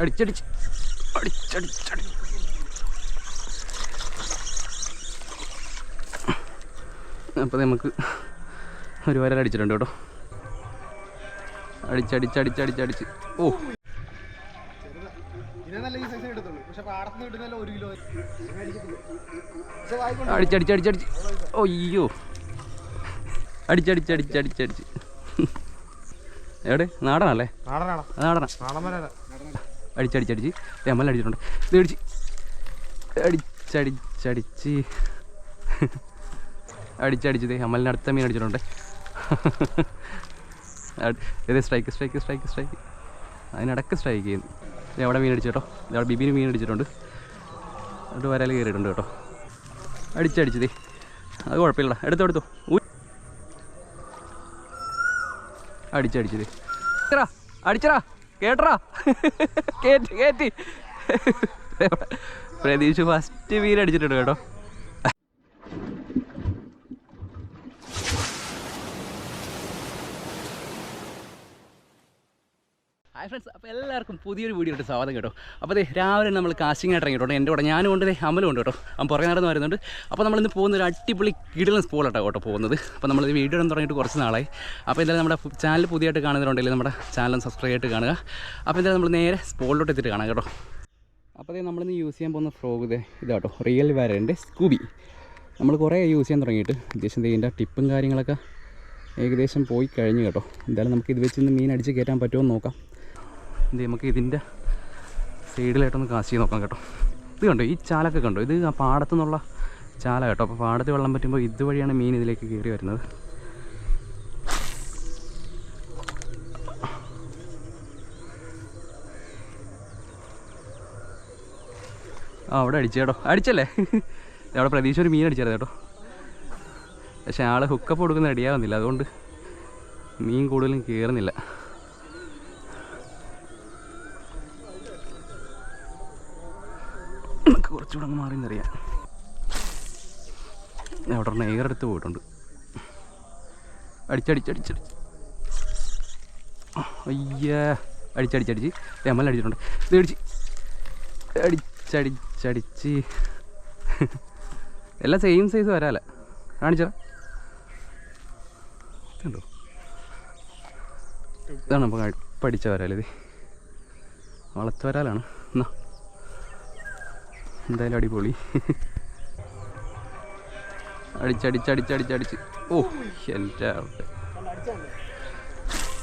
അടിച്ചടിച്ച് അടിച്ചടിച്ചടി. അപ്പോൾ നമുക്ക് ഒരു വരൽ അടിച്ചിട്ടുണ്ട് കേട്ടോ. അടിച്ചടിച്ചടിച്ചടിച്ചടിച്ച് ഓ. അടിച്ചടിച്ചടിച്ചടിച്ച്. ഓ അയ്യോ. അടിച്ചടിച്ചടിച്ചടിച്ചടിച്ച്. എവിടെ? നാടനല്ലേ? നാടനാണ്. നാടനാ? നാടൻ വരാ അടിച്ചടിച്ചടിച്ച്. തെമ്മൽ അടിച്ചിട്ടുണ്ട്. ഇത് അടിച്ച്. അടിച്ചടിച്ചടിച്ച്. അടിച്ചടിച്ചത് അമ്മലിന് അടുത്ത മീൻ അടിച്ചിട്ടുണ്ട്. അട്- ഇത് സ്ട്രൈക്ക് സ്ട്രൈക്ക് സ്ട്രൈക്ക് സ്ട്രൈക്ക് അതിനിടക്ക് സ്ട്രൈക്ക് ചെയ്യുന്നു എവിടെ മീൻ അടിച്ചു കേട്ടോ. അവിടെ ബിബിന് മീൻ അടിച്ചിട്ടുണ്ട്. എന്നിട്ട് വരാൽ കയറിയിട്ടുണ്ട് കേട്ടോ. അടിച്ചടിച്ചതേ അത് കുഴപ്പമില്ലടാ. എടുത്തോ എടുത്തോ. അടിച്ചടിച്ചത് അടിച്ചടാ. കേട്ടറാ? കേറ്റി കേറ്റി. പ്രതീക്ഷ ഫസ്റ്റ് വീലടിച്ചിട്ടുണ്ട് കേട്ടോ. എല്ലാവർക്കും പുതിയൊരു വീഡിയോ ഇട്ട് സ്വാഗതം കേട്ടോ. അപ്പോൾ അതെ രാവിലെ നമ്മൾ കാശിങ് ആയിട്ട് എന്റെ കൂടെ ഞാനും ഉണ്ട് ദേ അമലും ഉണ്ട് കേട്ടോ. അപ്പം പുറകെ നടന്ന് വരുന്നുണ്ട്. അപ്പോൾ നമ്മളിന്ന് പോകുന്ന ഒരു അടിപൊളി കിടലൻ സ്പോളാട്ടോ കേട്ടോ പോകുന്നത്. അപ്പോൾ നമ്മൾ വീഡിയോ ഇടാൻ തുടങ്ങിയിട്ട് കുറച്ച് നാളായി. അപ്പോൾ എന്തായാലും നമ്മുടെ ചാനൽ പുതിയതായിട്ട് കാണുന്നവരുണ്ടെങ്കിൽ നമ്മുടെ ചാനൽ സബ്സ്ക്രൈബ് ആയിട്ട് കാണുക. അപ്പോൾ എന്തായാലും നമ്മൾ നേരെ സ്പോളിലോട്ട് എത്തിയിട്ട് കാണാം കേട്ടോ. അപ്പോൾ അതെ നമ്മളിന്ന് യൂസ് ചെയ്യാൻ പോകുന്ന ഫ്രോഗ് ഇത് ഇതാട്ടോ. റിയൽ വാരന്റെ സ്കൂബി നമ്മൾ കുറേ യൂസ് ചെയ്യാൻ തുടങ്ങിയിട്ട്. ദേ ഇതിന്റെ ടിപ്പും കാര്യങ്ങളൊക്കെ ഏകദേശം പോയി കഴിഞ്ഞു കേട്ടോ. എന്തായാലും നമുക്ക് ഇത് വെച്ച് ഇന്ന് മീൻ അടിച്ച് കയറ്റാൻ പറ്റുമോ എന്ന് നോക്കാം. ഇത് നമുക്ക് ഇതിന്റെ സൈഡിലായിട്ടൊന്ന് കാശ് ചെയ്ത് നോക്കാം കേട്ടോ. ഇത് കണ്ടോ ഈ ചാലൊക്കെ കണ്ടോ? ഇത് ആ പാടത്തു നിന്നുള്ള ചാല കേട്ടോ. അപ്പോൾ പാടത്ത് വെള്ളം പറ്റുമ്പോൾ ഇതുവഴിയാണ് മീൻ ഇതിലേക്ക് കയറി വരുന്നത്. ആ അവിടെ അടിച്ചു കേട്ടോ. അടിച്ചല്ലേ? അവിടെ പ്രതീക്ഷ ഒരു മീൻ അടിച്ചായിരുന്നു കേട്ടോ. പക്ഷെ ആൾ ഹുക്കപ്പ് കൊടുക്കുന്ന റെഡിയാവുന്നില്ല അതുകൊണ്ട് മീൻ കൂടുതലും കയറുന്നില്ല നമുക്ക് കുറച്ചുകൂടെ അങ്ങ് മാറി എന്നറിയാം അവിടെ നെയ്യർ എടുത്ത് പോയിട്ടുണ്ട് അടിച്ചടിച്ചടിച്ചടിച്ച് അയ്യേ. അടിച്ചടിച്ചടിച്ച്. രമൽ അടിച്ചിട്ടുണ്ട്. ഇത് അടിച്ച്. അടിച്ചടിച്ചടിച്ച്. എല്ലാം സെയിം സൈസ് വരാല്ലേ? കാണിച്ചാ? കണ്ടോ ഇതാണ് അപ്പോൾ പഠിച്ച വരാലേ ഇത്. വളർത്ത് വരാലാണ്. എന്നാ. എന്തായാലും അടിപൊളി. അടിച്ചടിച്ചടിച്ചടിച്ചടിച്ച് ഓ എന്റെ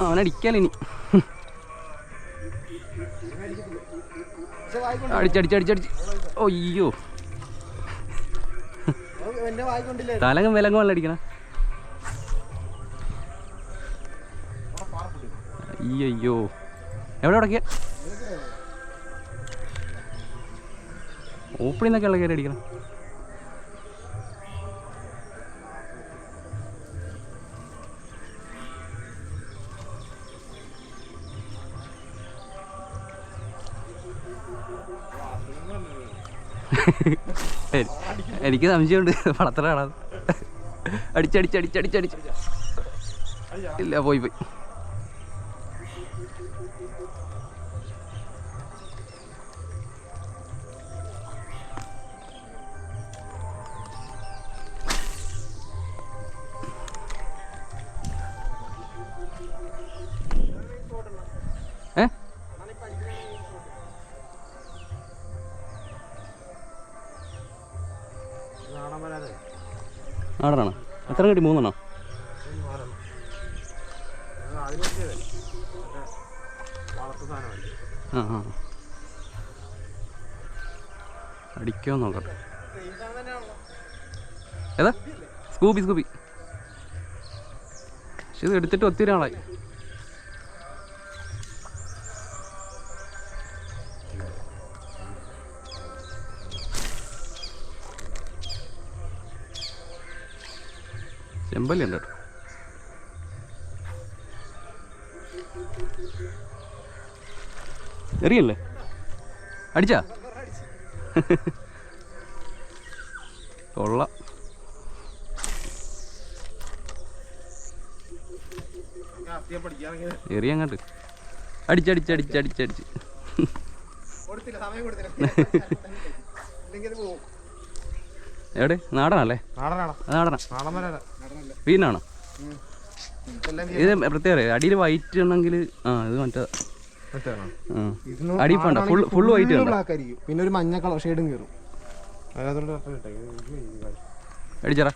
അവനടിക്കാലിനി അടിച്ചടിച്ചടിച്ചടിച്ച് അയ്യോ. തലങ്ങും വിലങ്ങും അല്ല അടിക്കണ. അയ്യോ എവിടെ ഉടക്കിയ ഓപ്പണിൽ നിന്നൊക്കെ ഉള്ള കയറി അടിക്കണം. എനിക്ക് സംശയമുണ്ട്. പടത്തിലാണ് അടിച്ചടിച്ചടിച്ചടിച്ചടിച്ച് ഇല്ല പോയി പോയി. ആടാണോ എത്ര കിട്ടി? മൂന്നെണ്ണോ? അടിക്കോ നോക്കട്ടെ. ഏതാ? Scooby Scooby. പക്ഷെ ഇത് എടുത്തിട്ട് ഒത്തിരി ആളായി. ചെമ്പല്ലി ഉണ്ട് കേട്ടോ. എറിയല്ലേ? അടിച്ചാ? കൊള്ള. എറിയങ്ങാട്ട് അടിച്ചടിച്ചടിച്ചടിച്ചടിച്ച് എവിടെ? നാടനല്ലേ നാടനാണോ? നാടനാ. വീണാണോ ഇത് പ്രത്യേക അടിയിൽ വൈറ്റ് ഉണ്ടെങ്കിൽ ആ ഇത് മറ്റേ. അടി പണ്ട ഫുൾ ഫുൾ വൈറ്റ് ആയിരിക്കും. പിന്നെ ഒരു മഞ്ഞ കളർ ഷെയ്ഡും കയറും അടിച്ചറ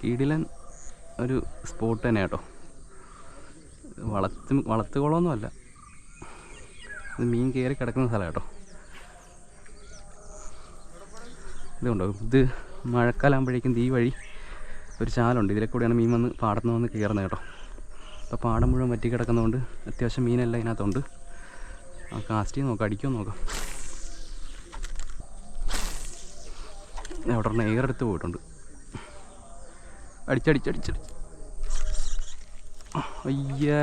കീടിലൻ ഒരു സ്പോട്ട് തന്നെ കേട്ടോ. വളത്ത് വളത്തുകുളമൊന്നും അല്ല ഇത് മീൻ കയറി കിടക്കുന്ന സ്ഥലം കേട്ടോ. ഇതുണ്ടോ ഇത് മഴക്കാലാകുമ്പോഴേക്കും ഈ വഴി ഒരു ചാലുണ്ട്. ഇതിലെ കൂടെയാണ് മീൻ വന്ന് പാടത്തുനിന്ന് വന്ന് കയറുന്നത് കേട്ടോ. അപ്പോൾ പാടം മുഴുവൻ വറ്റി കിടക്കുന്നതുകൊണ്ട് അത്യാവശ്യം മീനെല്ലാം ഇതിനകത്തുണ്ട്. ആ കാസ്റ്റ് നോക്കാം. അടിക്കുമോ നോക്കാം. അവിടെ എയർ എടുത്ത് പോയിട്ടുണ്ട്. അടിച്ചടിച്ചടിച്ചടി അയ്യേ.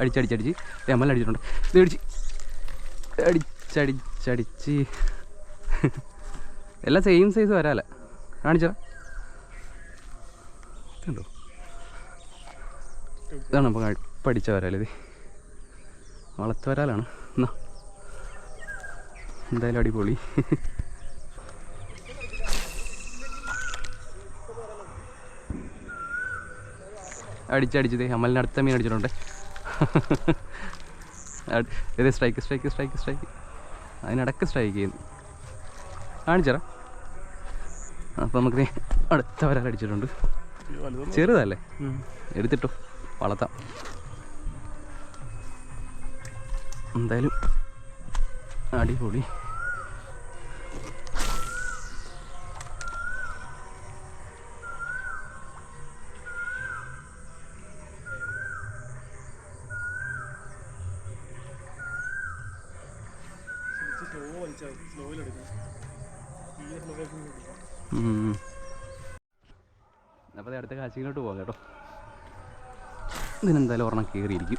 അടിച്ചടിച്ചടിച്ച് എമ്മൽ അടിച്ചിട്ടുണ്ട്. ഇത് അടിച്ച്. അടിച്ചടിച്ചടിച്ച്. എല്ലാം സെയിം സൈസ് വരാല്ലേ കാണിച്ചാ? ഇതാണ് അപ്പോൾ പഠിച്ച വരാലിത് വളർത്ത് വരാലാണ്. എന്നാ. എന്തായാലും അടിപൊളി. അടിച്ചടിച്ചത് അമലിന് അടുത്ത മീൻ അടിച്ചിട്ടുണ്ട്. സ്ട്രൈക്ക് സ്ട്രൈക്ക് സ്ട്രൈക്ക് സ്ട്രൈക്ക് അതിനിടക്ക് സ്ട്രൈക്ക് ചെയ്യുന്നു. കാണിച്ചറ അപ്പം നമുക്ക് അടുത്ത വരാൽ അടിച്ചിട്ടുണ്ട്. ചെറുതല്ലേ? എടുത്തിട്ടോ വളർത്താം. എന്തായാലും അടിപൊളി. കാശിയിലോട്ട് പോകാം കേട്ടോ. ഇതിനെന്തായാലും ഒരെണ്ണം കയറിയിരിക്കും.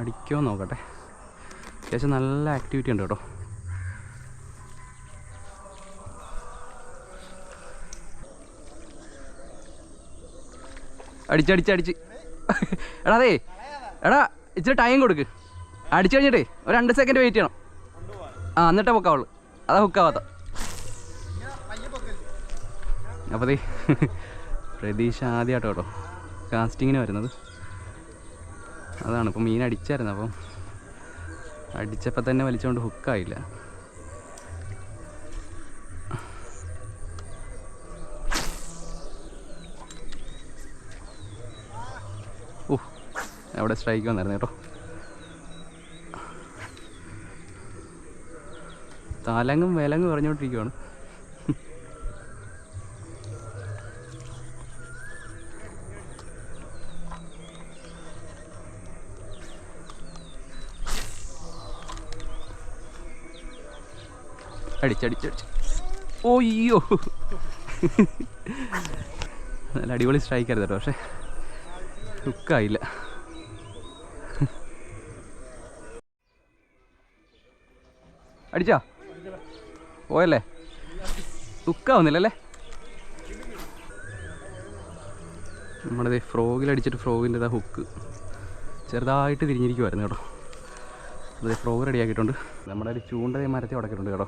അടിക്കോ നോക്കട്ടെ. അത്യാവശ്യം നല്ല ആക്ടിവിറ്റി ഉണ്ട് കേട്ടോ. അടിച്ചടിച്ചടിച്ച് എടാ അതേ. എടാ ഇച്ചിരി ടൈം കൊടുക്ക്. അടിച്ചു കഴിഞ്ഞിട്ടേ ഒരു രണ്ട് സെക്കൻഡ് വെയിറ്റ് ചെയ്യണം. ആ എന്നിട്ടേ പൊക്കാവുള്ളൂ. അതാ ഹുക്കാവാത്ത അപ്പോൾ ദേ പ്രതീക്ഷ ആദ്യമായിട്ടോ കേട്ടോ. കാസ്റ്റിങ്ങിന് വരുന്നത്. അതാണ് ഇപ്പം മീൻ അടിച്ചായിരുന്നു അപ്പം അടിച്ചപ്പോൾ തന്നെ വലിച്ചുകൊണ്ട് ഹുക്കായില്ല ഓ അവിടെ സ്ട്രൈക്ക് വന്നായിരുന്നു കേട്ടോ. തലങ്ങും വിലങ്ങും അടിച്ചടിച്ചടിച്ച് ഓയ്യോ നല്ല അടിപൊളി സ്ട്രൈക്ക് ആയിരുന്നു കേട്ടോ പക്ഷേ ഹുക്കായില്ല അടിച്ചാ? പോയല്ലേ? ദുഃഖാവുന്നില്ലല്ലേ നമ്മുടെ ഫ്രോഗിൽ അടിച്ചിട്ട് ഫ്രോഗിന്റെ ഇതാ ഹുക്ക് ചെറുതായിട്ട് തിരിഞ്ഞിരിക്കുമായിരുന്നു കേട്ടോ. അതെ ഫ്രോഗ് റെഡിയാക്കിയിട്ടുണ്ട് നമ്മുടെ ഒരു ചൂണ്ട മരത്തെ ഉടക്കിയിട്ടുണ്ട് കേട്ടോ.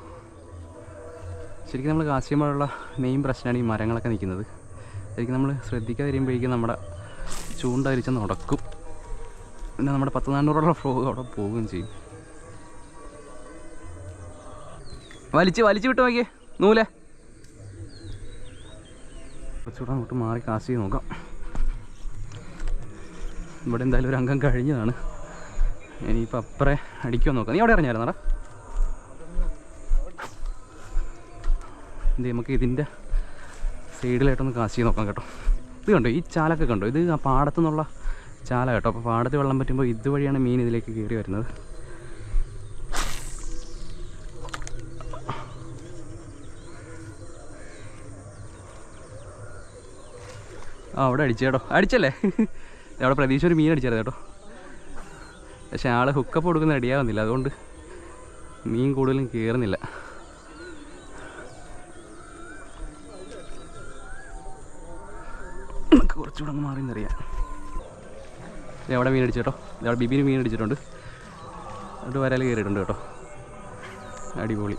ശരിക്കും നമ്മൾ കാസ്റ്റുമ്പോഴുള്ള മെയിൻ പ്രശ്നമാണ് ഈ മരങ്ങളൊക്കെ നിൽക്കുന്നത്. ശരിക്കും നമ്മൾ ശ്രദ്ധിക്കാതെ വരുമ്പോഴേക്കും നമ്മുടെ ചൂണ്ട തിരിച്ചെന്ന് ഉടക്കും. പിന്നെ നമ്മുടെ പത്ത് നാനൂറോളം ഫ്രോഗ് അവിടെ പോവുകയും ചെയ്യും. വലിച്ച് വലിച്ചു വിട്ട് നോക്കിയേ. നൂൽ. കുറച്ചുകൂടെ അങ്ങോട്ട് മാറി കാശി നോക്കാം. ഇവിടെ എന്തായാലും ഒരു അംഗം കഴിഞ്ഞതാണ്. ഇനിയിപ്പോൾ അപ്പറെ അടിക്കുമോ നോക്കാം. നീ അവിടെ ഇറങ്ങിയായിരുന്നടാ? ഇത് നമുക്ക് ഇതിന്റെ സൈഡിലായിട്ടൊന്ന് കാശി നോക്കാം കേട്ടോ. ഇത് കണ്ടോ? ഈ ചാലൊക്കെ കണ്ടോ? ഇത് ആ പാടത്തു നിന്നുള്ള ചാല കേട്ടോ. അപ്പോൾ പാടത്ത് വെള്ളം പറ്റുമ്പോൾ ഇതുവഴിയാണ് മീൻ ഇതിലേക്ക് കയറി വരുന്നത്. ആ അവിടെ അടിച്ചു കേട്ടോ. അടിച്ചല്ലേ? അവിടെ പ്രതീക്ഷ ഒരു മീൻ അടിച്ചത് കേട്ടോ. പക്ഷെ ആൾ ഹുക്കപ്പ് കൊടുക്കുന്ന റെഡിയാവുന്നില്ല അതുകൊണ്ട് മീൻ കൂടുതലും കയറുന്നില്ല കുറച്ചുകൂടെ അങ്ങ് മാറി എന്നറിയാം എവിടെ മീൻ അടിച്ചു എവിടെ ബിബിന് മീൻ അടിച്ചിട്ടുണ്ട്. അത് വരാൽ കയറിയിട്ടുണ്ട് കേട്ടോ. അടിപൊളി.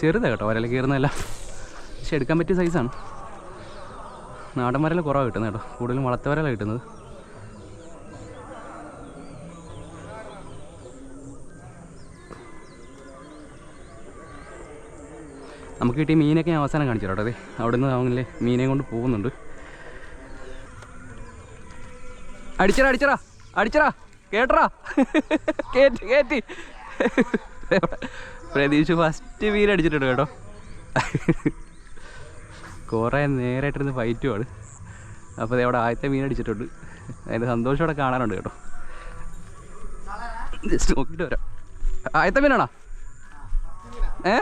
ചെറുതാണ് കേട്ടോ വരൽ കയറുന്നതല്ല പക്ഷെ എടുക്കാൻ പറ്റിയ സൈസാണ് നാടൻ വരൽ കുറവാണ് കിട്ടുന്നത് കേട്ടോ കൂടുതലും വളർത്ത വരലാണ് കിട്ടുന്നത്. നമുക്ക് കിട്ടിയ മീനൊക്കെ ഞാൻ അവസാനം കാണിച്ചു കേട്ടോ അതെ അവിടെ നിന്ന് മീനെ കൊണ്ട് പോകുന്നുണ്ട്. അടിച്ചടാ അടിച്ചടാ അടിച്ചടാ. കേട്ടറ. കേറ്റി കേറ്റി. പ്രതീക്ഷ ഫസ്റ്റ് വീൽ അടിച്ചിട്ടുണ്ട് കേട്ടോ. കുറേ നേരായിട്ടിരുന്ന് ഫൈറ്റുമാണ് അപ്പോൾ അവിടെ ആദ്യത്തെ മീൻ അടിച്ചിട്ടുണ്ട്. അതിന്റെ സന്തോഷം അവിടെ കാണാനുണ്ട് കേട്ടോ. ജസ്റ്റ് നോക്കിയിട്ട് വരാം. ആദ്യത്തെ മീനാണോ ഏ?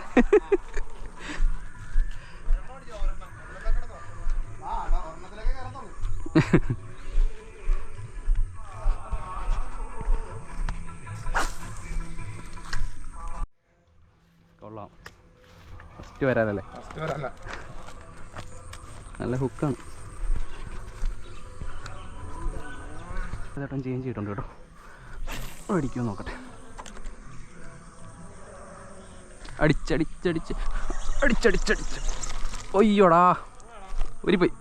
Ha ha ഒരെണ്ണത്തിലൊക്കെ ഫസ്റ്റ് വരാനല്ലേ? നല്ല ഹുക്കാണ് ചേട്ടൻ ചേഞ്ച് ചെയ്തിട്ടുണ്ട് കേട്ടോ. അടിക്കുമോ നോക്കട്ടെ. അടിച്ചടിച്ചടിച്ച് അടിച്ചടിച്ചടിച്ച്. ഒയ്യോടാ ഒരു പോയി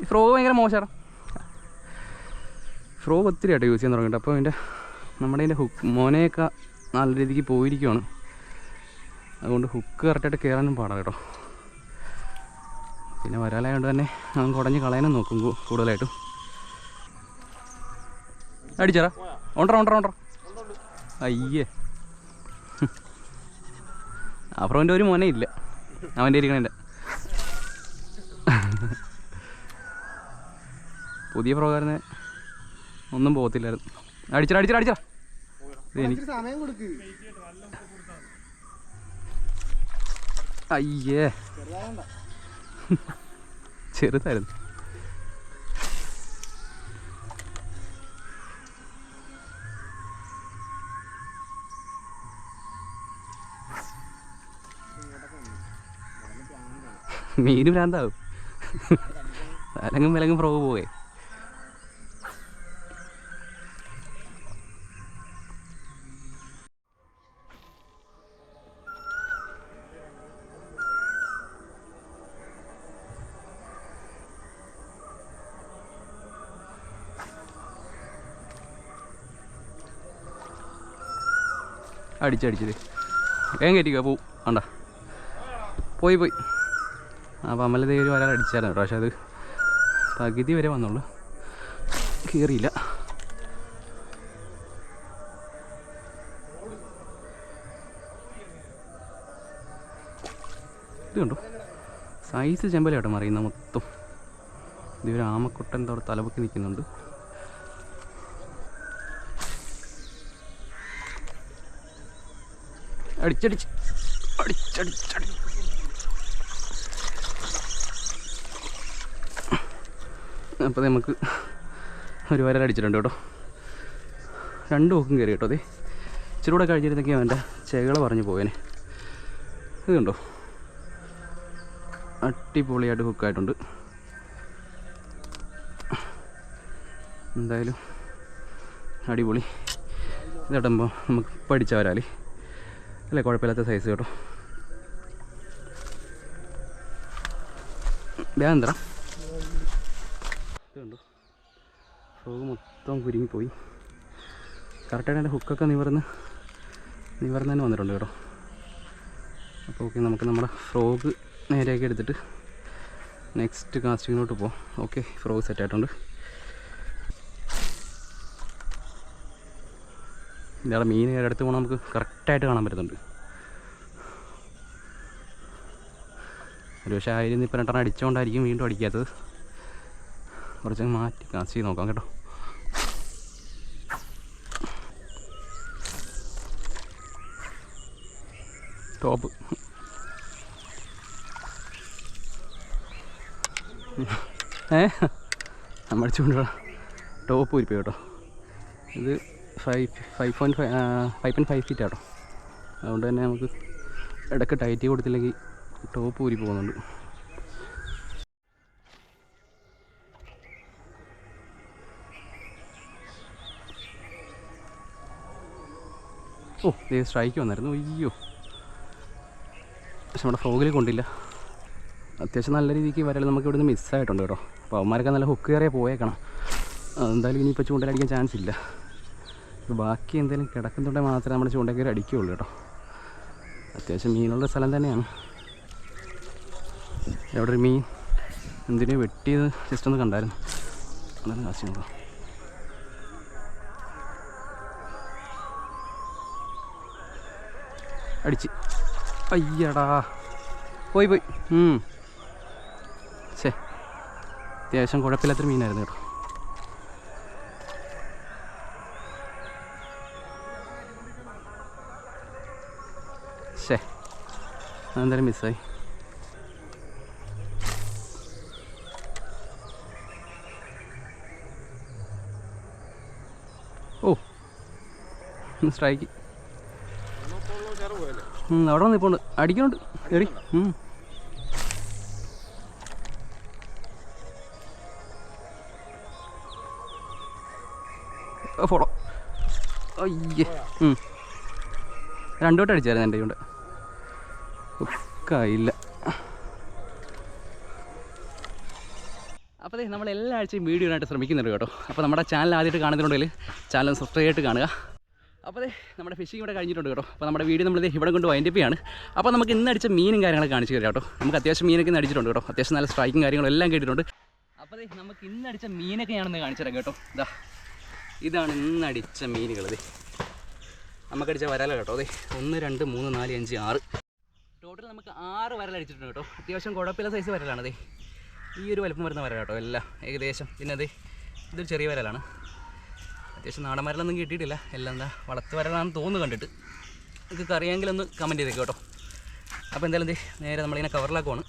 ഈ ഫ്രോഗ് ഭയങ്കര മോശമാണ് ഫ്രോ ഒത്തിരി ആയിട്ട് യൂസ് ചെയ്യാൻ തുടങ്ങിയിട്ട് അപ്പോൾ അതിന്റെ നമ്മുടെ അതിന്റെ ഹുക്ക് മോനെയൊക്കെ നല്ല രീതിക്ക് പോയിരിക്കുവാണ്. അതുകൊണ്ട് ഹുക്ക് കറക്റ്റായിട്ട് കയറാനും പാടാം കേട്ടോ. പിന്നെ വരാലായതുകൊണ്ട് തന്നെ നമുക്ക് ഉടഞ്ഞ് കളയാനും നോക്കും കൂടുതലായിട്ടും. അടിച്ചറാ ഉണ്ടറ ഉണ്ടറ ഉണ്ടറ അയ്യേ. അപ്പുറം ഒരു മോനെ ഇല്ല. അവന്റെ ഇരിക്കണേന്റെ പുതിയ പ്രകാരം ഒന്നും പോകത്തില്ലായിരുന്നു. അടിച്ചടാ അടിച്ചടാ അടിച്ചടാ. എനിക്ക് സമയം കൊടുക്ക്. അയ്യേ. ചെറുതായിരുന്നു. മീന് ഭ്രാന്താവും. അലങ്ങും വിലങ്ങും ഫ്രോഗ് പോവേ. അടിച്ചടിച്ചത്. വേഗം കയറ്റിക്കാ പോ. വേണ്ട. പോയി പോയി. ആ പമ്മല ദേവര് വരാൻ അടിച്ചായിരുന്നു പക്ഷെ അത് പകുതി വരെ വന്നുള്ളൂ. കയറിയില്ല ഇത് കണ്ടോ? സൈസ് ചെമ്പലാട്ടോ മറിയുന്ന മൊത്തം. ഇതൊരു ആമക്കുട്ടൻ തോടെ തലപൊക്കി നിൽക്കുന്നുണ്ട്. അടിച്ചടിച്ച്. അടിച്ചടിച്ചടി. അപ്പോൾ നമുക്ക് ഒരു വരൽ അടിച്ചിട്ടുണ്ട് കേട്ടോ. രണ്ട് ഓക്കും കയറി കേട്ടോ അതെ ഇച്ചിരി കൂടെ കഴിഞ്ഞിരുന്നെങ്കിൽ അവന്റെ ചെകള പറഞ്ഞു പോയേനെ. ഇത് കണ്ടോ? അടിപൊളിയായിട്ട് ഹുക്കായിട്ടുണ്ട് എന്തായാലും അടിപൊളി. ഇതട്ടുമ്പോൾ നമുക്ക് പഠിച്ച വരാലേ. അല്ലേ? കുഴപ്പമില്ലാത്ത സൈസ് കേട്ടോ. വേഗം ഇതുണ്ടോ ഫ്രോഗ് മൊത്തം കുരുങ്ങിപ്പോയി. കറക്റ്റായിട്ട് എന്റെ ഹുക്കൊക്കെ നിവർന്ന് നിവർന്ന് തന്നെ വന്നിട്ടുണ്ട് കേട്ടോ. അപ്പോൾ ഓക്കെ നമുക്ക് നമ്മുടെ ഫ്രോഗ് നേരെയൊക്കെ എടുത്തിട്ട് നെക്സ്റ്റ് കാസ്റ്റിങ്ങിലോട്ട് പോകാം ഓക്കെ ഫ്രോഗ് സെറ്റ് ഇയാളെ മീൻ അടുത്ത് പോകണം നമുക്ക് കറക്റ്റായിട്ട് കാണാൻ പറ്റുന്നുണ്ട്. ഒരു പക്ഷേ ആയിരം ഇപ്പം രണ്ടെണ്ണം അടിച്ചുകൊണ്ടായിരിക്കും വീണ്ടും അടിക്കാത്തത്. കുറച്ച് മാറ്റി കാസി നോക്കാം കേട്ടോ. ടോപ്പ് ഏ? നമ്മൾ ടോപ്പ് ഉരിപ്പ് കേട്ടോ. ഇത് five five point five five point five feet ആട്ടോ. അതുകൊണ്ട് തന്നെ നമുക്ക് ഇടയ്ക്ക് ടൈറ്റ് കൊടുത്തില്ലെങ്കിൽ ടോപ്പ് ഊരി പോകുന്നുണ്ട്. ഓ ദേ സ്ട്രൈക്ക് വന്നായിരുന്നു. അയ്യോ. പക്ഷെ നമ്മുടെ ഫ്രോഗിൽ കൊണ്ടില്ല. അത്യാവശ്യം നല്ല രീതിക്ക് വരൽ നമുക്ക് ഇവിടുന്ന് മിസ്സായിട്ടുണ്ട് കേട്ടോ. അപ്പോൾ അവന്മാരൊക്കെ നല്ല ഹുക്ക് കയറിയാൽ പോയേക്കണം. എന്തായാലും ഇനിയിപ്പോൾ ചൂണ്ടലടിക്കാൻ ചാൻസ് ഇല്ല. ബാക്കി എന്തെങ്കിലും കിടക്കുന്നുണ്ടെങ്കിൽ മാത്രമേ നമ്മുടെ ചൂണ്ടക്കയറി അടിക്കുകയുള്ളൂ കേട്ടോ. അത്യാവശ്യം മീനുള്ള സ്ഥലം തന്നെയാണ്. എവിടെ ഒരു മീൻ? എന്തിനു വെട്ടിയത്? ജസ്റ്റ് ഒന്ന് കണ്ടായിരുന്നു. അതാണ് കാശ് നോക്കാം അടിച്ച്. അയ്യടാ. പോയി പോയി. ശേ അത്യാവശ്യം കുഴപ്പമില്ലാത്തൊരു മീനായിരുന്നു കേട്ടോ. ശേ അതെന്തായാലും മിസ്സായി. ഓ സ്ട്രൈക്ക് അവിടെ വന്ന് ഇപ്പോൾ അടിക്കുന്നുണ്ട്. ആ, ഫോളോ അയ്യേ. രണ്ടു വട്ടം അടിച്ചായിരുന്നു എന്റെ കൊണ്ട്. ഉക്കായില്ല അപ്പോൾ നമ്മൾ എല്ലാ ആഴ്ചയും വീഡിയോ ആയിട്ട് ശ്രമിക്കുന്നുണ്ട് കേട്ടോ. അപ്പോൾ നമ്മുടെ ചാനൽ ആദ്യമായിട്ട് കാണുന്നുണ്ടെങ്കിൽ ചാനൽ സബ്സ്ക്രൈബ് ആയിട്ട് കാണുക. അപ്പോൾ നമ്മുടെ ഫിഷിംഗ് ഇവിടെ കഴിഞ്ഞിട്ടുണ്ട് കേട്ടോ. അപ്പോൾ നമ്മുടെ വീഡിയോ നമ്മളിത് ഇവിടെ കൊണ്ട് വൈൻഡപ്പ് ചെയ്യാണ്. അപ്പോൾ നമുക്ക് ഇന്ന് അടിച്ച മീനും കാര്യങ്ങളൊക്കെ കാണിച്ചു തരാം കേട്ടോ. നമുക്ക് അത്യാവശ്യം മീനൊക്കെ ഇന്ന് അടിച്ചിട്ടുണ്ട് കേട്ടോ. അത്യാവശ്യം നല്ല സ്ട്രൈക്കും കാര്യങ്ങളും എല്ലാം കേട്ടിട്ടുണ്ട്. അപ്പോൾ നമുക്ക് ഇന്ന് അടിച്ച മീനൊക്കെ ഞാനൊന്ന് കാണിച്ചു തരാം കേട്ടോ. ഇതാ ഇതാണ് ഇന്ന് അടിച്ച മീനുകൾ നമുക്കടിച്ച വരാല കേട്ടോ. അതെ ഒന്ന് രണ്ട് മൂന്ന് നാല് അഞ്ച് ആറ്. ടോട്ടൽ നമുക്ക് ആറ് വരൽ അടിച്ചിട്ടുണ്ട് കേട്ടോ. അത്യാവശ്യം കുഴപ്പമില്ല സൈസ് വരലാണത് ഈ ഒരു വലുപ്പം വരുന്ന വരല കേട്ടോ എല്ലാം ഏകദേശം. പിന്നെ അത് ഇതൊരു ചെറിയ വരലാണ്. അത്യാവശ്യം നാടൻ വരലൊന്നും കിട്ടിയിട്ടില്ല. എല്ലാം എന്താ വളർത്ത് വരലാണെന്ന് തോന്നുന്നു കണ്ടിട്ട്. നിങ്ങൾക്ക് അറിയാമെങ്കിൽ ഒന്ന് കമന്റ് ചെയ്തേക്ക് കേട്ടോ. അപ്പോൾ എന്തായാലും ദേ നേരെ നമ്മളിങ്ങനെ കവറിലാക്കുവാണ്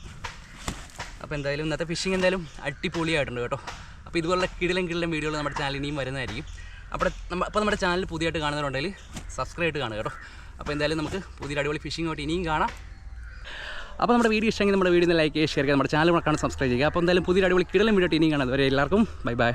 അപ്പോൾ എന്തായാലും ഇന്നത്തെ ഫിഷിംഗ് എന്തായാലും അടിപൊളിയായിട്ടുണ്ട് കേട്ടോ. അപ്പോൾ ഇതുപോലുള്ള കിടിലം കിടിലം വീഡിയോകൾ നമ്മുടെ ചാനൽ ഇനിയും വരുന്നതായിരിക്കും. അപ്പോൾ നമ്മ അപ്പോൾ നമ്മുടെ ചാനൽ പുതിയതായിട്ട് കാണുന്നവരുണ്ടെങ്കിൽ സബ്സ്ക്രൈബ് ആയിട്ട് കാണുക കേട്ടോ. അപ്പോൾ എന്തായാലും നമുക്ക് പുതിയൊരു അടിപൊളി ഫിഷിംഗ് ഇനിയും കാണാം. അപ്പോൾ നമ്മുടെ വീഡിയോ ഇഷ്ടമെങ്കിൽ നമ്മുടെ വീഡിയോ ലൈക്ക് ചെയ്യുക ഷെയർ ചെയ്യുക നമ്മുടെ ചാനൽ കാണാൻ സബ്സ്ക്രൈബ് ചെയ്യുക. അപ്പോൾ എന്തായാലും പുതിയ അടിപൊളി കിടലും വീഡിയോ ഇനിയും കാണാം. എല്ലാവർക്കും ബൈ ബൈ